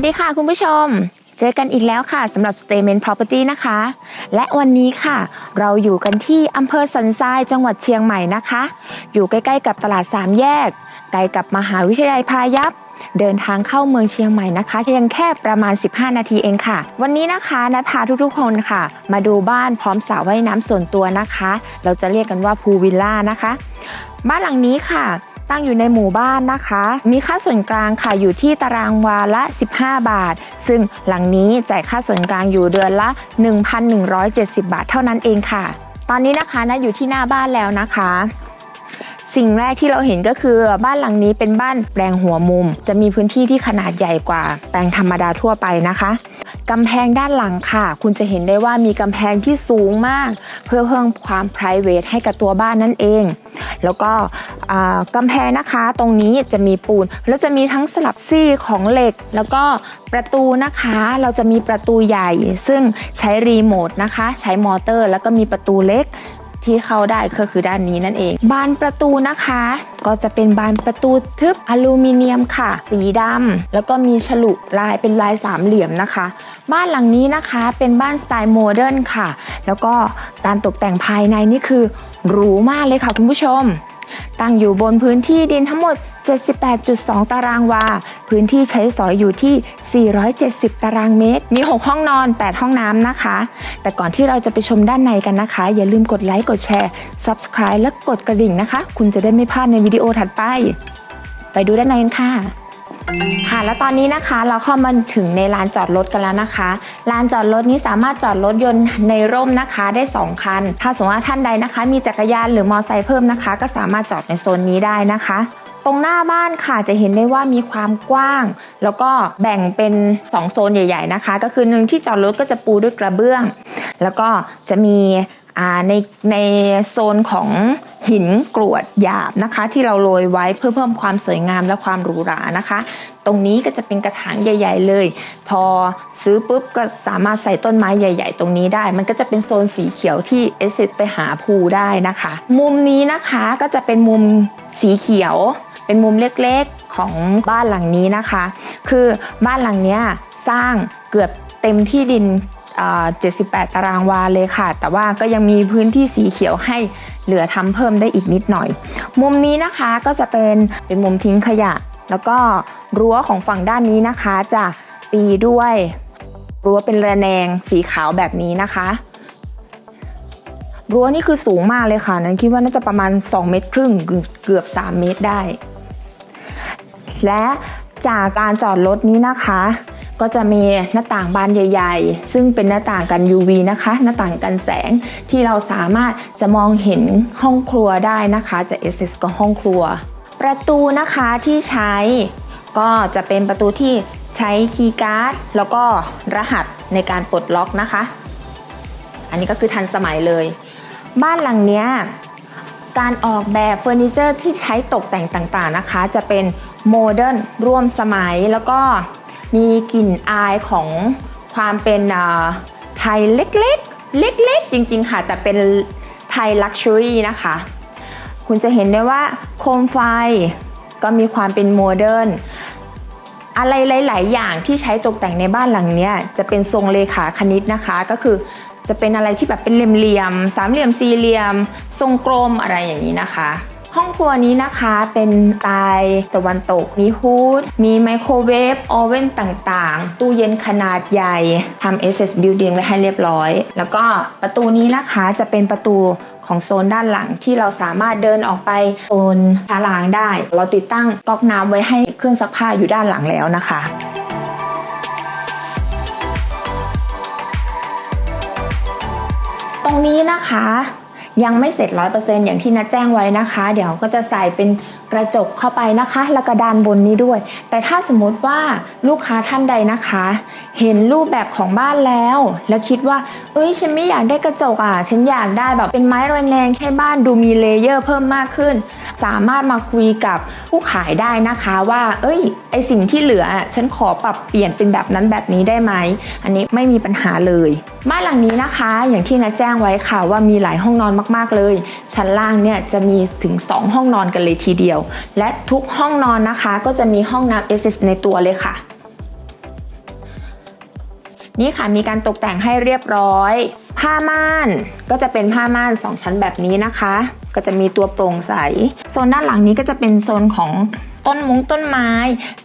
วัสดีค่ะคุณผู้ชม เจอกันอีกแล้วค่ะสำหรับ Statement Property นะคะ และวันนี้ค่ะ เราอยู่กันที่อำเภอสันทรายจังหวัดเชียงใหม่นะคะ อยู่ใกล้ๆกับตลาดสามแยก ใกล้กับมหาวิทยาลัยพายัพเดินทางเข้าเมืองเชียงใหม่นะคะเพียงแค่ประมาณ 15 นาทีเองค่ะ วันนี้นะคะนัดพาทุกๆคนค่ะ มาดูบ้านพร้อมสระว่ายน้ำส่วนตัวนะคะ เราจะเรียกกันว่าพูวิลล่านะคะ บ้านหลังนี้ค่ะ ตั้งอยู่ในหมู่บ้านนะคะ มีค่าส่วนกลางค่ะอยู่ที่ตารางวาละ 15 บาท ซึ่งหลังนี้จ่ายค่าส่วนกลางอยู่เดือนละ 1,170 บาทเท่านั้นเองค่ะ ตอนนี้นะคะนะอยู่ที่หน้าบ้านแล้วนะคะสิ่งแรกที่เราเห็นก็คือบ้านหลังนี้เป็นบ้านแปลงหัวมุม จะมีพื้นที่ที่ขนาดใหญ่กว่าแปลงธรรมดาทั่วไปนะคะ กำแพงด้านหลังค่ะ คุณจะเห็นได้ว่ามีกำแพงที่สูงมาก เพื่อเพิ่มความ p r i v a t ให้กับตัวบ้านนั่นเอง แล้วก็กำแพงนะคะตรงนี้จะมีปูน แล้วจะมีทั้งสลับซี่ของเหล็ก แล้วก็ประตูนะคะ เราจะมีประตูใหญ่ ซึ่งใช้รีโมทนะคะ ใช้มอเตอร์ แล้วก็มีประตูเล็ก ที่เข้าได้ก็คือด้านนี้นั่นเอง บานประตูนะคะ ก็จะเป็นบานประตูทึบอลูมิเนียมค่ะ สีดำแล้วก็มีฉลุลายเป็นลายสามเหลี่ยมนะคะ บ้านหลังนี้นะคะเป็นบ้านสไตล์โมเดิร์นค่ะ แล้วก็การตกแต่งภายในนี่คือหรูมากเลยค่ะคุณผู้ชม ตั้งอยู่บนพื้นที่ดินทั้งหมด 78.2 ตารางวา พื้นที่ใช้สอยอยู่ที่ 470 ตารางเมตร มี 6 ห้องนอน 8 ห้องน้ำนะคะ แต่ก่อนที่เราจะไปชมด้านในกันนะคะ อย่าลืมกดไลค์ กดแชร์ Subscribe และกดกระดิ่งนะคะ คุณจะได้ไม่พลาดในวิดีโอถัดไป ไปดูด้านในกันค่ะ ค่ะแล้วตอนนี้นะคะเราเข้ามาถึงในลานจอดรถกันแล้วนะคะ ลานจอดรถนี้สามารถจอดรถยนต์ในร่มนะคะได้ 2 คัน ถ้าสมมติว่าท่านใดนะคะ มีจักรยานหรือมอเตอร์ไซค์เพิ่มนะคะ ก็สามารถจอดในโซนนี้ได้นะคะ ตรงหน้าบ้านค่ะจะเห็นได้ว่ามีความกว้าง แล้วก็แบ่งเป็น 2 โซนใหญ่ ๆนะคะ ก็คือหนึ่งที่จอดรถก็จะปูด้วยกระเบื้อง แล้วก็จะมี ในในโซนของหินกรวดหยาบนะคะ ที่เราโรยไว้เพื่อเพิ่มความสวยงามและความหรูหรานะคะ ตรงนี้ก็จะเป็นกระถางใหญ่ ๆ เลย พอซื้อปุ๊บก็สามารถใส่ต้นไม้ใหญ่ ๆ ตรงนี้ได้ มันก็จะเป็นโซนสีเขียวที่เอสเซไปหาภูได้นะคะ มุมนี้นะคะก็จะเป็นมุมสีเขียว เป็นมุมเล็กๆของบ้านหลังนี้นะคะ คือบ้านหลังเนี้ยสร้างเกือบเต็มที่ดิน 78 ตารางวาเลยค่ะ แต่ว่าก็ยังมีพื้นที่สีเขียวให้เหลือทำเพิ่มได้อีกนิดหน่อย มุมนี้นะคะก็จะเป็นเป็นมุมทิ้งขยะ แล้วก็รั้วของฝั่งด้านนี้นะคะจะตีด้วยรั้วเป็นระแนงสีขาวแบบนี้นะคะรั้วนี่คือสูงมากเลยค่ะ นั้นคิดว่าน่าจะประมาณ 2 เมตรครึ่งเกือบ 3 เมตรได้ และจากการจอดรถนี้นะคะ ก็จะมีหน้าต่างบานใหญ่ ๆ ซึ่งเป็นหน้าต่างกัน UV นะคะ หน้าต่างกันแสงที่เราสามารถจะมองเห็นห้องครัวได้นะคะ จะ SS กับห้องครัว ประตูนะคะที่ใช้ ก็จะเป็นประตูที่ใช้คีย์การ์ดแล้วก็รหัสในการปลดล็อกนะคะ อันนี้ก็คือทันสมัยเลย บ้านหลังเนี้ยการออกแบบเฟอร์นิเจอร์ที่ใช้ตกแต่งต่างๆนะคะ จะเป็นโมเดิร์นร่วมสมัยแล้วก็ มีกลิ่นอายของความเป็นไทยเล็กๆ เล็กๆ จริงๆ ค่ะ แต่เป็นไทยลักชัวรี่นะคะ คุณจะเห็นได้ว่าโคมไฟก็มีความเป็นโมเดิร์นอะไรหลาย ๆ อย่างที่ใช้ตกแต่งในบ้านหลังนี้จะเป็นทรงเลขาคณิตนะคะ ก็คือจะเป็นอะไรที่แบบเป็นเหลี่ยมๆสามเหลี่ยมสี่เหลี่ยม ทรงกลมอะไรอย่างนี้นะคะ ห้องครัวนี้นะคะเป็นสไตล์ตะวันตก มีฮูด มีไมโครเวฟโอเว่นต่างๆ ตู้เย็นขนาดใหญ่ทำ SS Building ไว้ให้เรียบร้อย แล้วก็ประตูนี้นะคะจะเป็นประตูของโซนด้านหลังที่เราสามารถเดินออกไปโซนชาลางได้ เราติดตั้งก๊อกน้ำไว้ให้เครื่องซักผ้าอยู่ด้านหลังแล้วนะคะตรงนี้นะคะ ยังไม่เสร็จร้อยเปอร์เซ็นต์อย่างที่นัดแจ้งไว้นะคะ เดี๋ยวก็จะใส่เป็น กระจกเข้าไปนะคะ แล้วก็ด้านบนนี้ด้วย แต่ถ้าสมมติว่าลูกค้าท่านใดนะคะ เห็นรูปแบบของบ้านแล้ว แล้วคิดว่า เอ้ยฉันไม่อยากได้กระจกอะฉันอยากได้แบบเป็นไม้ระแนงให้บ้านดูมีเลเยอร์เพิ่มมากขึ้น สามารถมาคุยกับผู้ขายได้นะคะว่า เอ้ย ไอสิ่งที่เหลืออะฉันขอปรับเปลี่ยนเป็นแบบนั้นแบบนี้ได้ไหมอันนี้ไม่มีปัญหาเลยบ้านหลังนี้นะคะ อย่างที่นัดแจ้งไว้ค่ะว่ามีหลายห้องนอนมาก ๆเลย ชั้นล่างเนี่ยจะมีถึง 2 ห้องนอนกันเลยทีเดียวและทุกห้องนอนนะคะ ก็จะมีห้องน้ำ SS ในตัวเลยค่ะ นี่ค่ะมีการตกแต่งให้เรียบร้อย ผ้าม่านก็จะเป็นผ้าม่าน 2 ชั้นแบบนี้นะคะ ก็จะมีตัวโปร่งใส โซนด้านหลังนี้ก็จะเป็นโซนของต้นมงต้นไม้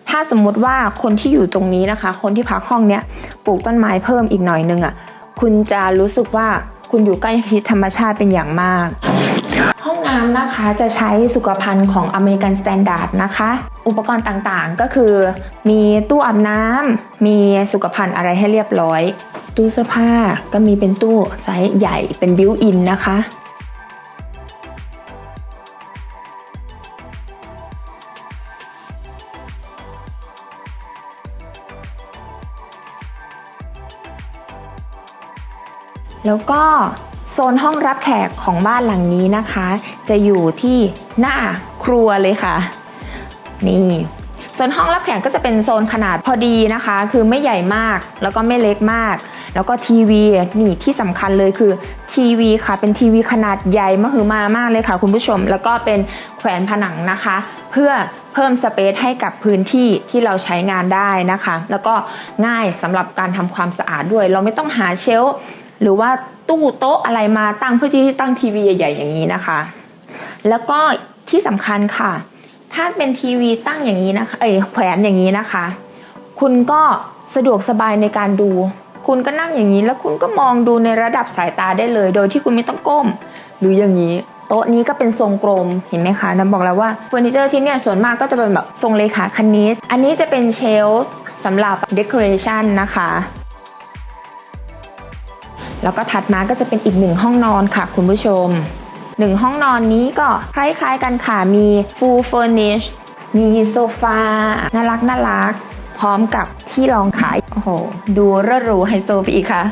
ถ้าสมมุติว่าคนที่อยู่ตรงนี้นะคะ คนที่พักห้องเนี้ยปลูกต้นไม้เพิ่มอีกหน่อยนึงอะคุณจะรู้สึกว่าคุณอยู่ใกล้ชิดธรรมชาติเป็นอย่างมาก น้ำนะคะจะใช้สุขภัณฑ์ของอเมริกันสแตนดาร์ดนะคะ อุปกรณ์ต่างๆก็คือ มีตู้อาบน้ำมีสุขภัณฑ์อะไรให้เรียบร้อย ตู้เสื้อผ้าก็มีเป็นตู้ไซส์ใหญ่เป็นบิวอินนะคะแล้วก็ โซนห้องรับแขกของบ้านหลังนี้นะคะ จะอยู่ที่หน้าครัวเลยค่ะ นี่โซนห้องรับแขกก็จะเป็นโซนขนาดพอดีนะคะ คือไม่ใหญ่มากแล้วก็ไม่เล็กมาก แล้วก็ทีวีนี่ที่สำคัญเลยคือทีวีค่ะเป็นทีวีขนาดใหญ่มหึมามากเลยค่ะ คุณผู้ชม แล้วก็เป็นแขวนผนังนะคะ เพื่อเพิ่มสเปซให้กับพื้นที่ที่เราใช้งานได้นะคะ แล้วก็ง่ายสำหรับการทำความสะอาดด้วย เราไม่ต้องหาเชล หรือว่าตู้โต๊ะอะไรมาตั้งเพื่อที่จะตั้งทีวีใหญ่ๆอย่างนี้นะคะ แล้วก็ที่สำคัญค่ะ ถ้าเป็นทีวีตั้งอย่างนี้นะคะเอ้ยแขวนอย่างนี้นะคะ คุณก็สะดวกสบายในการดู คุณก็นั่งอย่างนี้ แล้วคุณก็มองดูในระดับสายตาได้เลย โดยที่คุณไม่ต้องก้ม หรืออย่างนี้ โต๊ะนี้ก็เป็นทรงกลมเห็นไหมคะน้ำบอกแล้วว่าเฟอร์นิเจอร์ที่เนี่ยส่วนมากก็จะเป็นแบบทรงเลขาคณิตอันนี้จะเป็นเชลฟ์สำหรับเด o อเรชันนะคะ แล้วก็ถัดมาก็จะเป็นอีกหนึ่งห้องนอนค่ะ คุณผู้ชมหนึ่งห้องนอนนี้ก็คล้ายๆกันค่ะ มี full furnish มีโซฟา น่ารักน่ารัก พร้อมกับที่รองขาย โอ้โห ดูเร่อรูไฮโซไปอีกค่ะ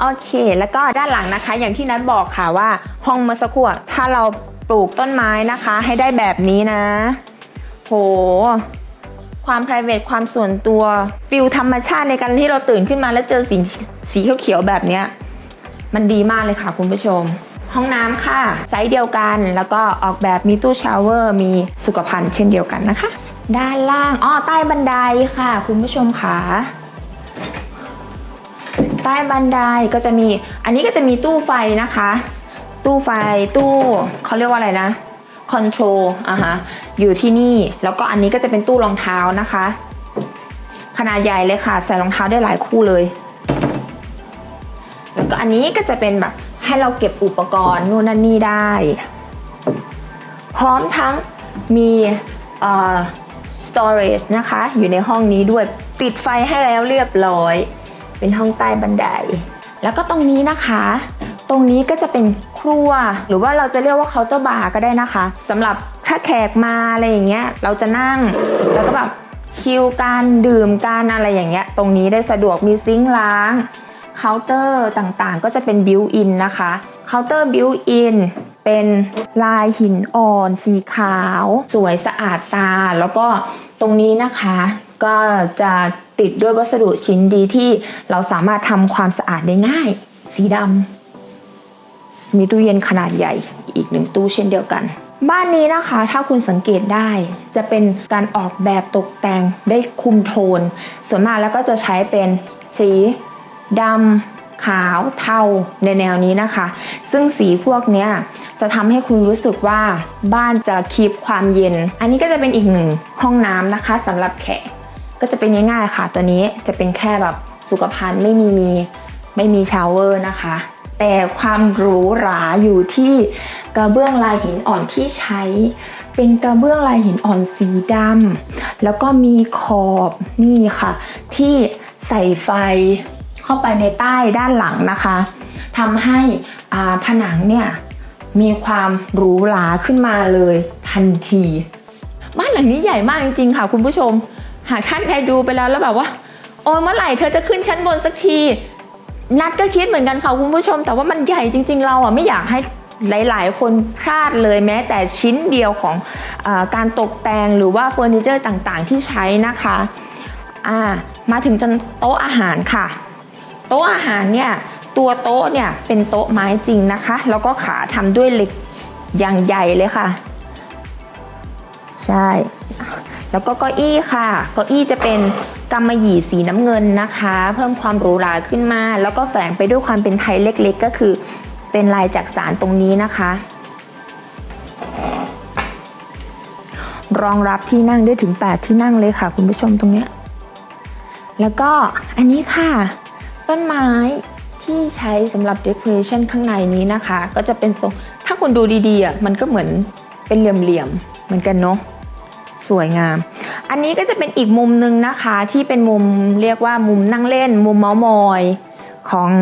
โอเค แล้วก็ด้านหลังนะคะ อย่างที่นัทบอกค่ะว่า ห้องเมื่อสักครู่อะถ้าเราปลูกต้นไม้นะคะ ให้ได้แบบนี้นะ โห ความ p r i v a t ความส่วนตัวฟิลธรรมชาติในการที่เราตื่นขึ้นมาแล้วเจอสีสีเขียวๆแบบนี้มันดีมากเลยค่ะคุณผู้ชม ห้องน้ำค่ะ ไซส์เดียวกัน แล้วก็ออกแบบมีตู้ชาวเวอร์มีสุขภัณฑ์เช่นเดียวกันนะคะ ด้านล่างอ้อใต้บันไดค่ะ คุณผู้ชมค่ะใต้บันไดก็จะมี อันนี้ก็จะมีตู้ไฟนะคะ ตู้ไฟตู้เขาเรียกว่าอะไรนะคอนโทรลอะฮะ อยู่ที่นี่ แล้วก็อันนี้ก็จะเป็นตู้รองเท้านะคะ ขนาดใหญ่เลยค่ะ ใส่รองเท้าได้หลายคู่เลย แล้วก็อันนี้ก็จะเป็นแบบให้เราเก็บอุปกรณ์นู่นนั่นนี่ได้ พร้อมทั้งมีเอ่อ storage นะคะ อยู่ในห้องนี้ด้วยติดไฟให้แล้วเรียบร้อย เป็นห้องใต้บันได แล้วก็ตรงนี้นะคะ ตรงนี้ก็จะเป็นครัว หรือว่าเราจะเรียกว่าเคาน์เตอร์บาร์ก็ได้นะคะสำหรับ ถ้าแขกมาอะไรอย่างเงี้ยเราจะนั่งแล้วก็แบบชิลการดื่มการอะไรอย่างเงี้ยตรงนี้ได้สะดวกมีซิงค์ล้างเคาน์เตอร์ต่างๆ ก็จะเป็นบิวอินนะคะเคาน์เตอร์บิวอินเป็นลายหินอ่อนสีขาว สวยสะอาดตา แล้วก็ตรงนี้นะคะ ก็จะติดด้วยวัสดุชิ้นดีที่เราสามารถทำความสะอาดได้ง่าย สีดำมีตู้เย็นขนาดใหญ่อีกหนึ่งตู้เช่นเดียวกัน บ้านนี้นะคะถ้าคุณสังเกตได้จะเป็นการออกแบบตกแต่งได้คุมโทน ส่วนมากแล้วก็จะใช้เป็นสีดำขาวเทาในแนวนี้นะคะ ซึ่งสีพวกนี้จะทำให้คุณรู้สึกว่าบ้านจะคีบความเย็น อันนี้ก็จะเป็นอีกหนึ่งห้องน้ำนะคะสำหรับแขกก็จะเป็นง่ายๆค่ะ ตัวนี้จะเป็นแค่แบบสุขภัณฑ์ไม่มีไม่มีชาวเวอร์นะคะ แต่ความหรูหราอยู่ที่กระเบื้องลายหินอ่อนที่ใช้ เป็นกระเบื้องลายหินอ่อนสีดำแล้วก็มีขอบนี่ค่ะ ที่ใส่ไฟเข้าไปในใต้ด้านหลังนะคะทำให้ผนังเนี่ยมีความหรูหราขึ้นมาเลยทันที บ้านหลังนี้ใหญ่มากจริงๆค่ะคุณผู้ชม หากท่านใดดูไปแล้วแล้วแบบว่า โอ้เมื่อไหร่เธอจะขึ้นชั้นบนสักที นัดก็คิดเหมือนกันค่ะคุณผู้ชม แต่ว่ามันใหญ่จริง ๆ เราอะไม่อยากให้หลาย ๆ คนพลาดเลยแม้แต่ชิ้นเดียวของอการตกแต่งหรือว่าเฟอร์นิเจอร์ต่างๆ ที่ใช้นะคะอ่ามาถึงจนโต๊ะอาหารค่ะ โต๊ะอาหารเนี่ยตัวโต๊ะเนี่ยเป็นโต๊ะไม้จริงนะคะ แล้วก็ขาทำด้วยเหล็กอย่างใหญ่เลยค่ะ ใช่ แล้วก็เก้าอี้ค่ะเก้าอี้จะเป็นกำมะหยี่สีน้ำเงินนะคะ เพิ่มความหรูหราขึ้นมา แล้วก็แฝงไปด้วยความเป็นไทยเล็กๆ ก็คือ เป็นลายจักสารตรงนี้นะคะ รองรับที่นั่งได้ถึง 8 ที่นั่งเลยค่ะ คุณผู้ชมตรงเนี้ยแล้วก็อันนี้ค่ะ ต้นไม้ที่ใช้สำหรับ decoration ข้างในนี้นะคะ ก็จะเป็นทรงถ้าคุณดูดีๆมันก็เหมือนเป็นเหลี่ยมๆเหมือนกันเนาะ สวยงาม อันนี้ก็จะเป็นอีกมุมหนึ่งนะคะที่เป็นมุมเรียกว่ามุมนั่งเล่น มุมเมาส์มอยของ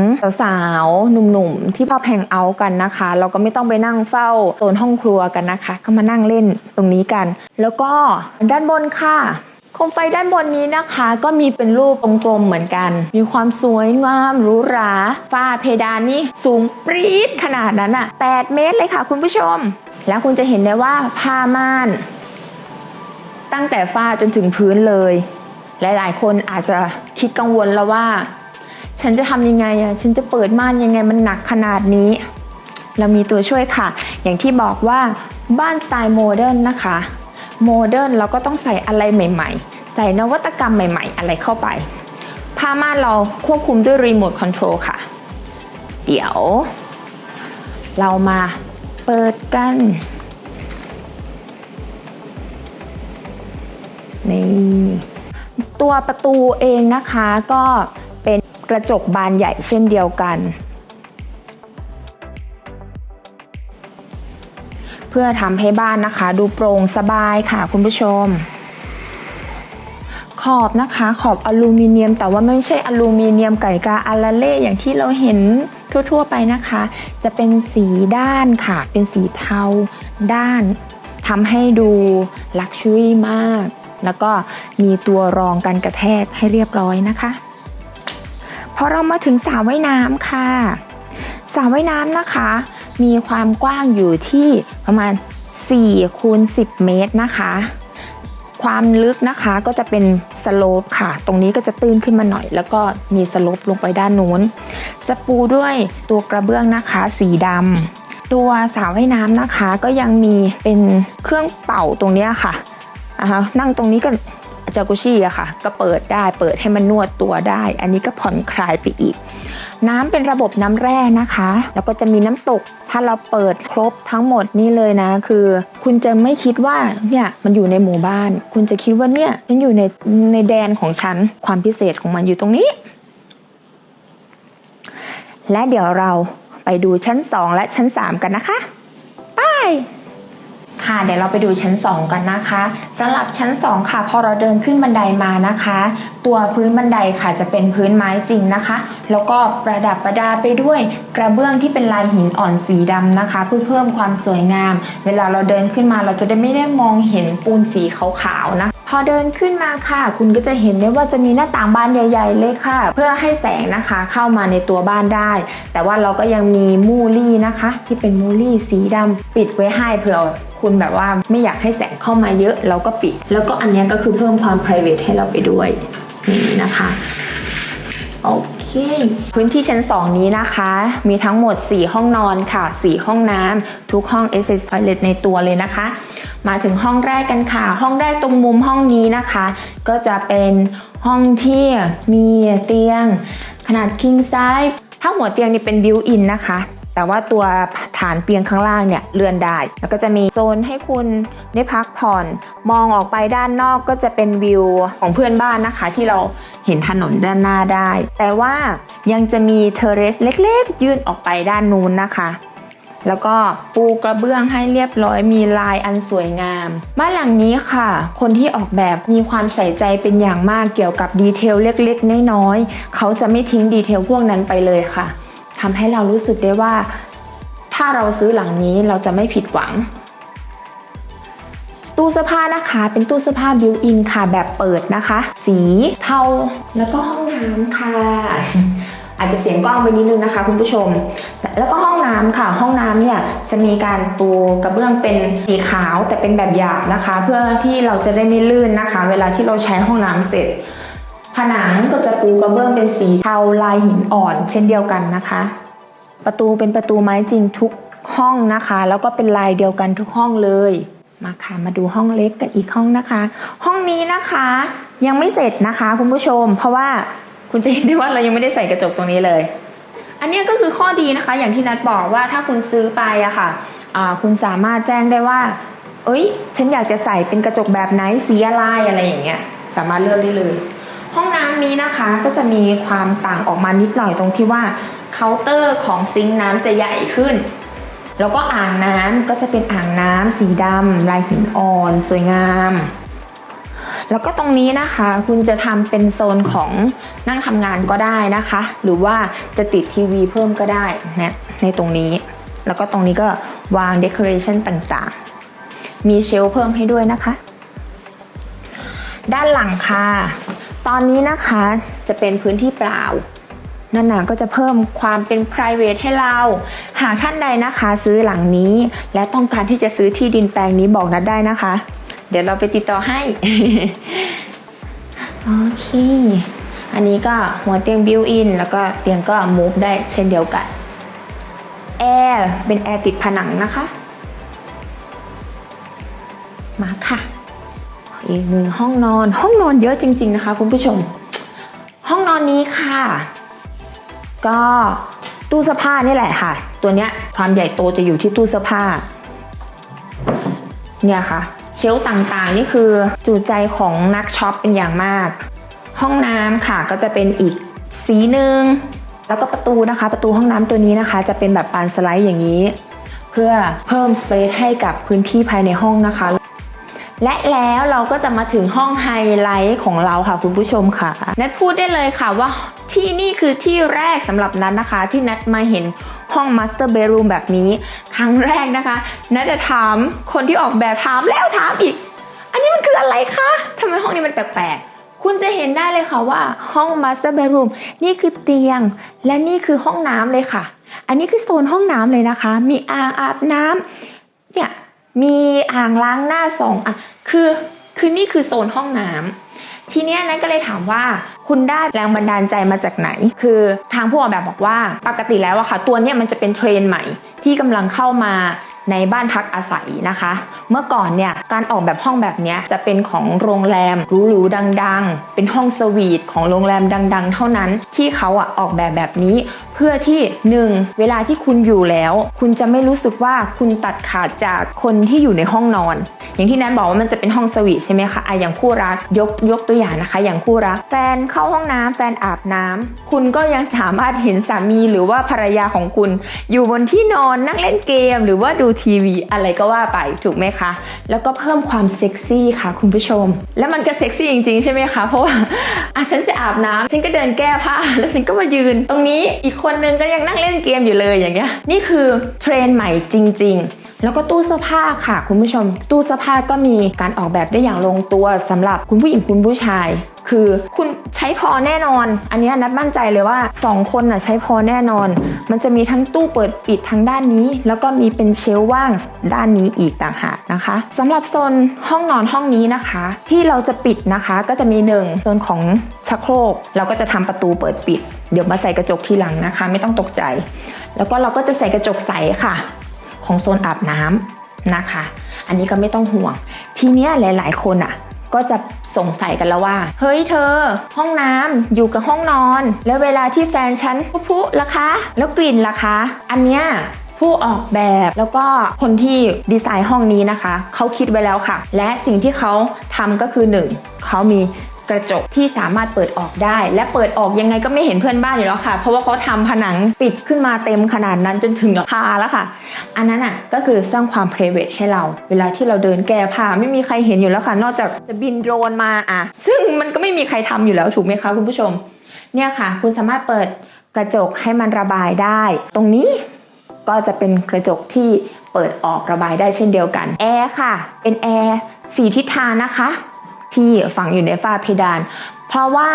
สาวๆ หนุ่มๆ ที่พอแพงเอาท์กันนะคะ เราก็ไม่ต้องไปนั่งเฝ้าโซนห้องครัวกันนะคะ ก็มานั่งเล่นตรงนี้กัน แล้วก็ด้านบนค่ะโคมไฟด้านบนนี้นะคะ ก็มีเป็นรูปกลมๆเหมือนกัน มีความสวยงามหรูหรา ฝ้าเพดานนี่สูงปรี๊ดขนาดนั้นอะ8เมตรเลยค่ะคุณผู้ชม แล้วคุณจะเห็นได้ว่าผ้าม่าน ตั้งแต่ฝ้าจนถึงพื้นเลย หลาย ๆ คนอาจจะคิดกังวลแล้วว่า ฉันจะทำยังไงอะฉันจะเปิดม่านยังไงมันหนักขนาดนี้ เรามีตัวช่วยค่ะ อย่างที่บอกว่าบ้านสไตล์โมเดิร์นนะคะโมเดิร์นเราก็ต้องใส่อะไรใหม่ ๆ ใส่นวัตกรรมใหม่ ๆ อะไรเข้าไปผ้าม่านเราควบคุมด้วยรีโมทคอนโทรลค่ะ เดี๋ยว เรามาเปิดกัน นี่ตัวประตูเองนะคะก็เป็นกระจกบานใหญ่เช่นเดียวกัน เพื่อทำให้บ้านนะคะ ดูโปร่งสบายค่ะคุณผู้ชม ขอบนะคะขอบอลูมิเนียม แต่ว่าไม่ใช่อลูมิเนียมไก่กาอาราเล่อย่างที่เราเห็นทั่วๆไปนะคะ จะเป็นสีด้านค่ะ เป็นสีเทาด้านทำให้ดูลักชัวรี่มาก แล้วก็มีตัวรองกันกระแทกให้เรียบร้อยนะคะพอเรามาถึงสระว่ายน้ำค่ะสระว่ายน้ำนะคะ มีความกว้างอยู่ที่ประมาณ4คูณ10 เมตรนะคะ ความลึกนะคะก็จะเป็นสโลปค่ะ ตรงนี้ก็จะตื้นขึ้นมาหน่อย แล้วก็มีสโลปลงไปด้านนู้น จะปูด้วยตัวกระเบื้องนะคะ สีดำตัวสาวว่ายน้ำนะคะ ก็ยังมีเป็นเครื่องเป่าตรงนี้ค่ะ อ่าฮะนั่งตรงนี้ก็จากุชี่อะค่ะ ก็เปิดได้เปิดให้มันนวดตัวได้ อันนี้ก็ผ่อนคลายไปอีก น้ำเป็นระบบน้ำแร่นะคะ แล้วก็จะมีน้ำตก ถ้าเราเปิดครบทั้งหมดนี่เลยนะ คือ คุณจะไม่คิดว่าเนี่ยมันอยู่ในหมู่บ้าน คุณจะคิดว่าเนี่ยฉันอยู่ในในแดนของฉัน ความพิเศษของมันอยู่ตรงนี้ และเดี๋ยวเราไปดูชั้น 2 และชั้น 3 กันนะคะ ไป ค่ะเดี๋ยวเราไปดูชั้น 2 กันนะคะสำหรับชั้น 2 ค่ะ พอเราเดินขึ้นบันไดมานะคะ ตัวพื้นบันไดค่ะจะเป็นพื้นไม้จริงนะคะ แล้วก็ประดับประดาไปด้วยกระเบื้องที่เป็นลายหินอ่อนสีดำนะคะ เพื่อเพิ่มความสวยงาม เวลาเราเดินขึ้นมาเราจะได้ไม่ได้มองเห็นปูนสีขาวๆนะพอเดินขึ้นมาค่ะ คุณก็จะเห็นได้ว่าจะมีหน้าต่างบานใหญ่ ๆ เลยค่ะ เพื่อให้แสงนะคะเข้ามาในตัวบ้านได้ แต่ว่าเราก็ยังมีมูลี่นะคะ ที่เป็นมูลี่สีดำปิดไว้ให้เผื่อคุณแบบว่าไม่อยากให้แสงเข้ามาเยอะเราก็ปิด แล้วก็อันนี้ก็คือเพิ่มความ p r i v a t ให้เราไปด้วยนี่นะคะโอเค พื้นที่ชั้น 2 นี้นะคะ มีทั้งหมด 4 ห้องนอนค่ะ 4 ห้องน้ำทุกห้อง SS Toilet ในตัวเลยนะคะ มาถึงห้องแรกกันค่ะ ห้องแรกตรงมุมห้องนี้นะคะ ก็จะเป็นห้องที่มีเตียง ขนาด king size ถ้าหัวเตียงนี่เป็น built in นะคะ แต่ว่าตัวฐานเตียงข้างล่างเนี่ยเลื่อนได้ แล้วก็จะมีโซนให้คุณได้พักผ่อน มองออกไปด้านนอกก็จะเป็นวิวของเพื่อนบ้านนะคะ ที่เราเห็นถนนด้านหน้าได้ แต่ว่ายังจะมีเทเรสเล็กๆ ยื่นออกไปด้านนู้นนะคะ แล้วก็ปูกระเบื้องให้เรียบร้อยมีลายอันสวยงาม บ้านหลังนี้ค่ะ คนที่ออกแบบมีความใส่ใจเป็นอย่างมากเกี่ยวกับดีเทลเล็กๆ น้อยๆเขาจะไม่ทิ้งดีเทลพวกนั้นไปเลยค่ะ ทำให้เรารู้สึกได้ว่า ถ้าเราซื้อหลังนี้เราจะไม่ผิดหวัง ตู้เสื้อผ้านะคะเป็นตู้เสื้อผ้าบิวอินค่ะแบบเปิดนะคะ สีเทาแล้วก็ห้องน้ำค่ะ อาจจะเสียงกล้องไปนิดนึงนะคะ คุณผู้ชมแต่แล้วก็ห้องน้ำค่ะ ห้องน้ำเนี่ยจะมีการปูกระเบื้องเป็นสีขาวแต่เป็นแบบหยาบนะคะ เพื่อที่เราจะได้ไม่ลื่นนะคะ เวลาที่เราใช้ห้องน้ำเสร็จ ผนังก็จะปูกระเบื้องเป็นสีเทาลายหินอ่อน เช่นเดียวกันนะคะ ประตูเป็นประตูไม้จริงทุกห้องนะคะ แล้วก็เป็นลายเดียวกันทุกห้องเลย มาค่ะมาดูห้องเล็กกับอีกห้องนะคะ ห้องนี้นะคะยังไม่เสร็จนะคะคุณผู้ชม เพราะว่าคุณจะเห็นได้ว่าเรายังไม่ได้ใส่กระจกตรงนี้เลย อันนี้ก็คือข้อดีนะคะ อย่างที่นัดบอกว่าถ้าคุณซื้อไปอะค่ะอ่าคุณสามารถแจ้งได้ว่า เอ้ย ฉันอยากจะใส่เป็นกระจกแบบไหนสีอะไรอะไรอย่างเงี้ย สามารถเลือกได้เลย ห้องน้ำนี้นะคะก็จะมีความต่างออกมานิดหน่อยตรงที่ว่าเคาน์เตอร์ของซิงค์น้ำจะใหญ่ขึ้น แล้วก็อ่างน้ำก็จะเป็นอ่างน้ำสีดำลายหินอ่อน สวยงาม แล้วก็ตรงนี้นะคะ คุณจะทำเป็นโซนของนั่งทำงานก็ได้นะคะ หรือว่าจะติดทีวีเพิ่มก็ได้นะในตรงนี้ แล้วก็ตรงนี้ก็วางเด o อเรชันต่างๆ มีเชลเพิ่มให้ด้วยนะคะ ด้านหลังค่ะ ตอนนี้นะคะจะเป็นพื้นที่เปล่านั่นนะก็จะเพิ่มความเป็น private ให้เรา หากท่านใดนะคะซื้อหลังนี้ และต้องการที่จะซื้อที่ดินแปลงนี้บอกนัดได้นะคะ เดี๋ยวเราไปติดต่อให้ โอเค อันนี้ก็หัวเตียงบิวอินแล้วก็เตียงก็ move ได้เช่นเดียวกัน แอร์เป็นแอร์ติดผนังนะคะ มาค่ะ อีกหนึ่งห้องนอน ห้องนอนเยอะจริง ๆนะคะ คุณผู้ชม ห้องนอนนี้ค่ะ ก็ตู้เสื้อผ้านี่แหละค่ะ ตัวเนี้ยความใหญ่โตจะอยู่ที่ตู้เสื้อผ้า เนี่ยค่ะ เชลต่างๆ นี่คือจูใจของนักช็อปเป็นอย่างมาก ห้องน้ำค่ะก็จะเป็นอีกสีหนึ่งแล้วก็ประตูนะคะ ประตูห้องน้ำตัวนี้นะคะ จะเป็นแบบปานสไลด์อย่างนี้ เพื่อเพิ่มสเปซให้กับพื้นที่ภายในห้องนะคะ และแล้วเราก็จะมาถึงห้องไฮไลท์ของเราค่ะคุณผู้ชมค่ะ นัดพูดได้เลยค่ะว่าที่นี่คือที่แรกสำหรับนัดนะคะ ที่นัดมาเห็นห้องมาสเตอร์เบรูมแบบนี้ ครั้งแรกนะคะ นัดจะถามคนที่ออกแบบถามแล้วถามอีก อันนี้มันคืออะไรคะทำไมห้องนี้มันแปลกๆ คุณจะเห็นได้เลยค่ะว่าห้อง Master Bedroom นี่คือเตียง และนี่คือห้องน้ำเลยค่ะ อันนี้คือโซนห้องน้ำเลยนะคะ มีอ่างอาบน้ำเนี่ย มีอ่างล้างหน้าสองอะคือคือนี่คือโซนห้องน้ำทีเนี้ยนั้นก็เลยถามว่าคุณได้แรงบันดาลใจมาจากไหน คือทางผู้ออกแบบบอกว่าปกติแล้วอะค่ะตัวเนี้ยมันจะเป็นเทรนใหม่ที่กำลังเข้ามาในบ้านพักอาศัยนะคะ เมื่อก่อนเนี่ยการออกแบบห้องแบบเนี้ยจะเป็นของโรงแรมหรูๆดัง ๆ เป็นห้องสวีทของโรงแรมดัง ๆ เท่านั้นที่เขาอะออกแบบแบบนี้ เพื่อที่หนึ่งเวลาที่คุณอยู่แล้ว คุณจะไม่รู้สึกว่าคุณตัดขาดจากคนที่อยู่ในห้องนอน อย่างที่แนันบอกว่ามันจะเป็นห้องสวีทใช่ไหมคะอะอย่างคู่รักยกยกตัวอย่างนะคะ อย่างคู่รัก แฟนเข้าห้องน้ำแฟนอาบน้ำคุณก็ยังสามารถเห็นสามีหรือว่าภรรยาของคุณ อยู่บนที่นอนนั่งเล่นเกม หรือว่าดูทีวี อะไรก็ว่าไปถูกไหมคะ แล้วก็เพิ่มความเซ็กซี่ค่ะคุณผู้ชม แล้วมันก็เซ็กซี่จริงๆใช่ไหมคะเพราะว่าอะฉันจะอาบน้ำฉันก็เดินแก้ผ้าแล้วฉันก็มายืน ตรงนี้อีกคนคนนึงก็ยังนั่งเล่นเกมอยู่เลยอย่างเงี้ย นี่คือเทรนใหม่จริง ๆแล้วก็ตู้เสื้อผ้าค่ะคุณผู้ชม ตู้เสื้อผ้าก็มีการออกแบบได้อย่างลงตัวสำหรับคุณผู้หญิงคุณผู้ชาย คือคุณใช้พอแน่นอน อันนี้นัดมั่นใจเลยว่า 2 คนน่ะใช้พอแน่นอน มันจะมีทั้งตู้เปิดปิดทางด้านนี้ แล้วก็มีเป็นเชลว่างด้านนี้อีกต่างหากนะคะสำหรับโซนห้องนอนห้องนี้นะคะ ที่เราจะปิดนะคะก็จะมีหนึ่งโซนของชักโครกเราก็จะทำประตูเปิดปิด เดี๋ยวมาใส่กระจกทีหลังนะคะ ไม่ต้องตกใจ แล้วก็เราก็จะใส่กระจกใสค่ะ ของโซนอาบน้ำนะคะ อันนี้ก็ไม่ต้องห่วง ทีเนี้ยหลาย ๆ คนอะ ก็จะสงสัยกันแล้วว่า เฮ้ยเธอ ห้องน้ำอยู่กับห้องนอน แล้วเวลาที่แฟนฉันพุพุล่ะคะ แล้วกลิ่นล่ะคะ อันเนี้ยผู้ออกแบบแล้วก็คนที่ดีไซน์ห้องนี้นะคะ เขาคิดไว้แล้วค่ะ และสิ่งที่เขาทำก็คือหนึ่งเขามี กระจกที่สามารถเปิดออกได้ และเปิดออกยังไงก็ไม่เห็นเพื่อนบ้านอยู่แล้วค่ะ เพราะว่าเขาทำผนังปิดขึ้นมาเต็มขนาดนั้นจนถึงหลังคาแล้วค่ะ อันนั้นอะก็คือสร้างความ p r i v a t ให้เรา เวลาที่เราเดินแก้ผ้าไม่มีใครเห็นอยู่แล้วค่ะ นอกจากจะบินโดรนมาอะ ซึ่งมันก็ไม่มีใครทำอยู่แล้วถูกไหมคะคุณผู้ชม เนี่ยค่ะ คุณสามารถเปิดกระจกให้มันระบายได้ ตรงนี้ก็จะเป็นกระจกที่เปิดออกระบายได้เช่นเดียวกันแอร์ค่ะ เป็นแอร์สีทิศทางนะคะ ที่ฝังอยู่ในฝ้าเพดาน เพราะว่า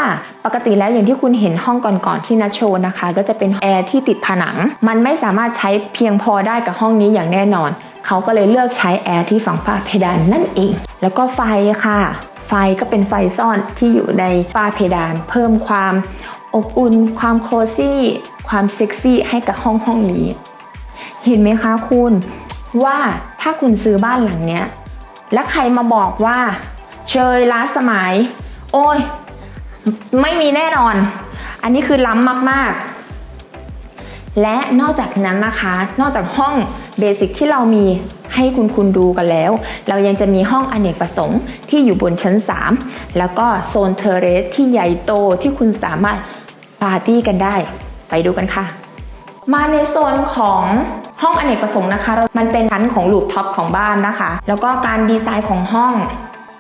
ปกติแล้วอย่างที่คุณเห็นห้องก่อนๆที่นัดโชว์นะคะ ก็จะเป็นแอร์ที่ติดผนัง มันไม่สามารถใช้เพียงพอได้กับห้องนี้อย่างแน่นอน เขาก็เลยเลือกใช้แอร์ที่ฝังฝ้าเพดานนั่นเอง แล้วก็ไฟค่ะ ไฟก็เป็นไฟซ่อนที่อยู่ในฝ้าเพดาน เพิ่มความอบอุ่น ความโคลซี่ ความเซ็กซี่ให้กับห้องห้องนี้ เห็นไหมคะคุณว่าถ้าคุณซื้อบ้านหลังเนี้ย แล้วใครมาบอกว่า เชยล้าสมัย โอ้ย ไม่มีแน่นอน อันนี้คือล้ำมากๆ และนอกจากนั้นนะคะ นอกจากห้องเบสิกที่เรามีให้คุณคุณดูกันแล้ว เรายังจะมีห้องอเนกประสงค์ที่อยู่บนชั้น 3 แล้วก็โซนเทอร์เรสที่ใหญ่โตที่คุณสามารถปาร์ตี้กันได้ ไปดูกันค่ะ มาในโซนของห้องอเนกประสงค์นะคะ มันเป็นชั้นของลูปท็อปของบ้านนะคะ แล้วก็การดีไซน์ของห้อง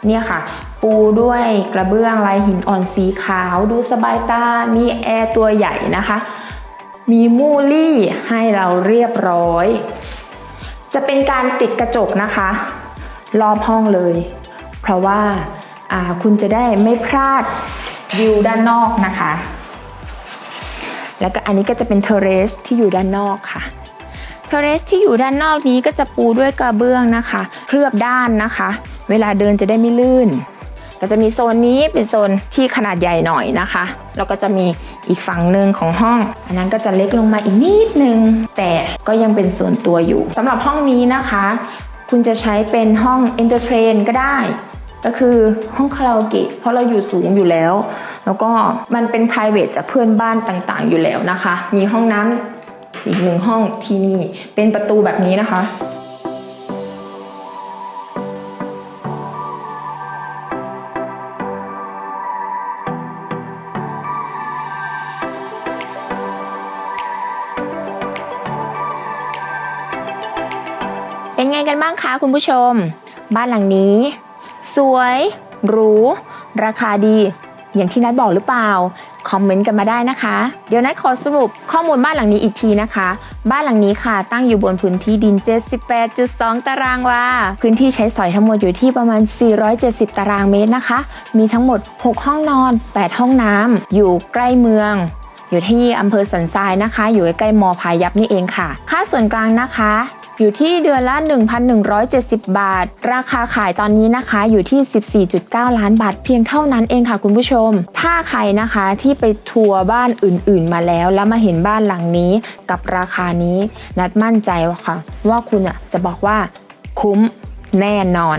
เนี่ยค่ะ ปูด้วยกระเบื้องลายหินอ่อนสีขาว ดูสบายตา มีแอร์ตัวใหญ่นะคะ มีมูลี่ให้เราเรียบร้อย จะเป็นการติดกระจกนะคะรอบห้องเลย เพราะว่าอ่าคุณจะได้ไม่พลาดวิวด้านนอกนะคะ แล้วก็อันนี้ก็จะเป็นเทเรสที่อยู่ด้านนอกค่ะเทเรสที่อยู่ด้านนอกนี้ก็จะปูด้วยกระเบื้องนะคะ เคลือบด้านนะคะ เวลาเดินจะได้ไม่ลื่น ก็จะมีโซนนี้เป็นโซนที่ขนาดใหญ่หน่อยนะคะ แล้วก็จะมีอีกฝั่งหนึ่งของห้อง อันนั้นก็จะเล็กลงมาอีกนิดนึง แต่ก็ยังเป็นส่วนตัวอยู่สำหรับห้องนี้นะคะ คุณจะใช้เป็นห้องเอนเตอร์เทนก็ได้ ก็คือห้องคาราโอเกะเพราะเราอยู่สูงอยู่แล้ว แล้วก็มันเป็น p r i v a t จากเพื่อนบ้านต่างๆ อยู่แล้วนะคะ มีห้องน้ำอีกหนึ่งห้องที่นี่เป็นประตูแบบนี้นะคะ งกันบ้างคะคุณผู้ชม บ้านหลังนี้ สวยหรูราคาดี อย่างที่นัดบอกหรือเปล่า คอมเมนต์กันมาได้นะคะ เดี๋ยวนัดขอสรุปข้อมูลบ้านหลังนี้อีกทีนะคะ บ้านหลังนี้ค่ะ ตั้งอยู่บนพื้นที่ดิน 78.2 ตารางวา พื้นที่ใช้สอยทั้งหมดอยู่ที่ประมาณ 470 ตารางเมตรนะคะ มีทั้งหมด 6 ห้องนอน 8 ห้องน้ำ อยู่ใกล้เมืองอยู่ที่อำเภอสันทรายนะคะ อยู่ใกล้ๆมอพายัพนี่เองค่ะ ค่าส่วนกลางนะคะ อยู่ที่เดือนละ 1,170 บาท ราคาขายตอนนี้นะคะอยู่ที่ 14.9 ล้านบาทเพียงเท่านั้นเองค่ะคุณผู้ชม ถ้าใครนะคะที่ไปทัวร์บ้านอื่น ๆ มาแล้ว แล้วมาเห็นบ้านหลังนี้กับราคานี้นัดมั่นใจว่าค่ะ ว่าคุณอะจะบอกว่าคุ้มแน่นอน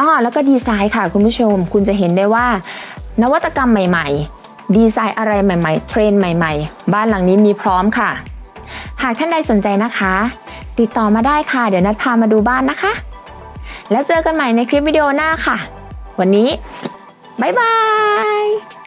อ้อแล้วก็ดีไซน์ค่ะคุณผู้ชม คุณจะเห็นได้ว่า นวัตกรรมใหม่ ๆ ดีไซน์อะไรใหม่ ๆ เทรนด์ใหม่ ๆ บ้านหลังนี้มีพร้อมค่ะ หากท่านใดสนใจนะคะ ติดต่อมาได้ค่ะ เดี๋ยวนัดพามาดูบ้านนะคะ แล้วเจอกันใหม่ในคลิปวิดีโอหน้าค่ะ วันนี้ บ๊ายบาย